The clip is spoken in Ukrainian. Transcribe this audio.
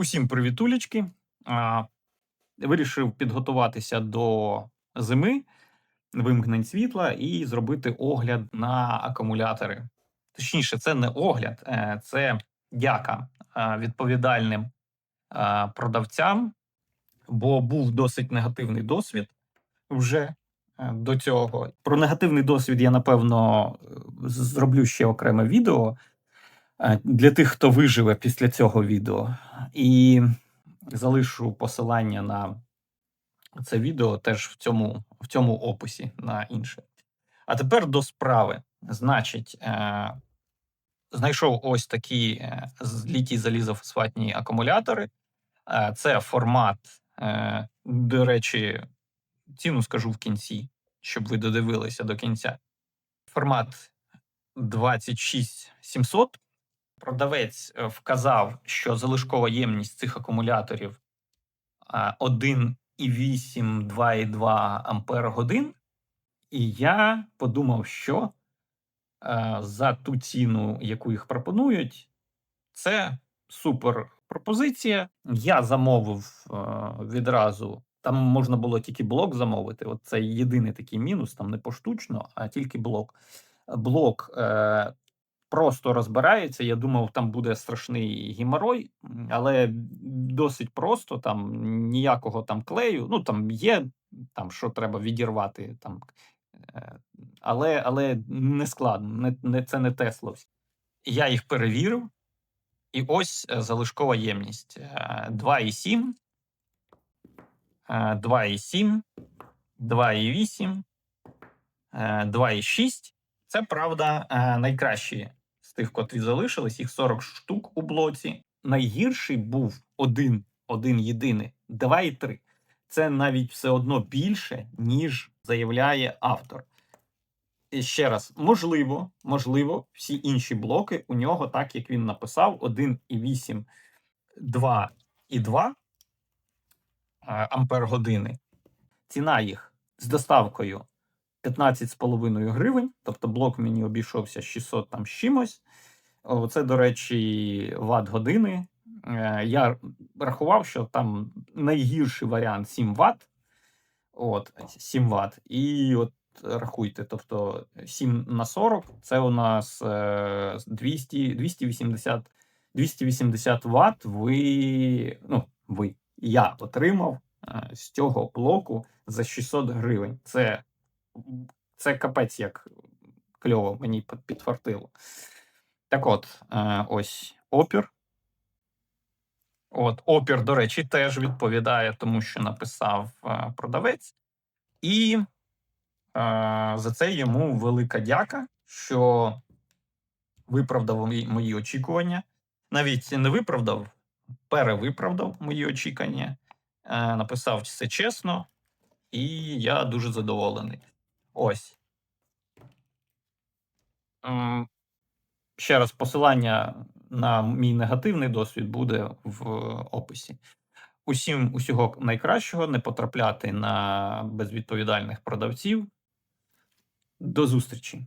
Усім привітулечки. Вирішив підготуватися до зими, вимкнень світла і зробити огляд на акумулятори. Точніше, це не огляд, е, це дяка е, відповідальним е, продавцям, бо був досить негативний досвід вже до цього. Про негативний досвід я напевно зроблю ще окреме відео для тих, хто виживе після цього відео. І залишу посилання на це відео теж в цьому, в цьому описі на інше. А тепер до справи. Значить, е, знайшов ось такі е, літій залізофосфатні акумулятори. Е, це формат, е, до речі, ціну скажу в кінці, щоб ви додивилися до кінця. Формат 26700. Продавець е, вказав, що залишкова ємність цих акумуляторів а, 1,8 2,2 ампер годин. І я подумав, що е, за ту ціну, яку їх пропонують, це супер пропозиція. Я замовив е, відразу. Там можна було тільки блок замовити. От це єдиний такий мінус, там не поштучно, а тільки блок. Блок е, просто розбирається. Я думав, там буде страшний геморой, але досить просто. Там ніякого там клею. Ну там є там, що треба відірвати. Там, е, але, але не складно, не, не, це не Тесловське. Я їх перевірив, і ось е, залишкова ємність е, 2,7, е, 2,7, 2,8, е, 2,6. Це правда е, найкращі з тих, котрі залишились, їх 40 штук у блоці. Найгірший був один, один єдиний 2,3. Це навіть все одно більше, ніж заявляє автор. І ще раз, можливо, можливо, всі інші блоки у нього, так як він написав, 1,8, 2,2 е, ампер години. Ціна їх з доставкою 15,5 гривень, тобто блок мені обійшовся 600 там з чимось. Це, до речі, ватт години. Е, Я рахував, що там найгірший варіант 7 Вт. От, 7 Вт. І от рахуйте, тобто 7 на 40 це у нас е, 200, 280, 280 Вт. Ви, ну, ви, я отримав е, з цього блоку за 600 гривень. Це, це капець як кльово мені під- підфартило. Так от, е, ось опір. От, опір, до речі, теж відповідає тому, що написав е, продавець. І е, за це йому велика дяка, що виправдав мої, очікування. Навіть не виправдав, перевиправдав мої очікування. Написав все чесно, і я дуже задоволений. Ось. Ще раз посилання на мій негативний досвід буде в описі. Усім усього найкращого, не потрапляти на безвідповідальних продавців. До зустрічі!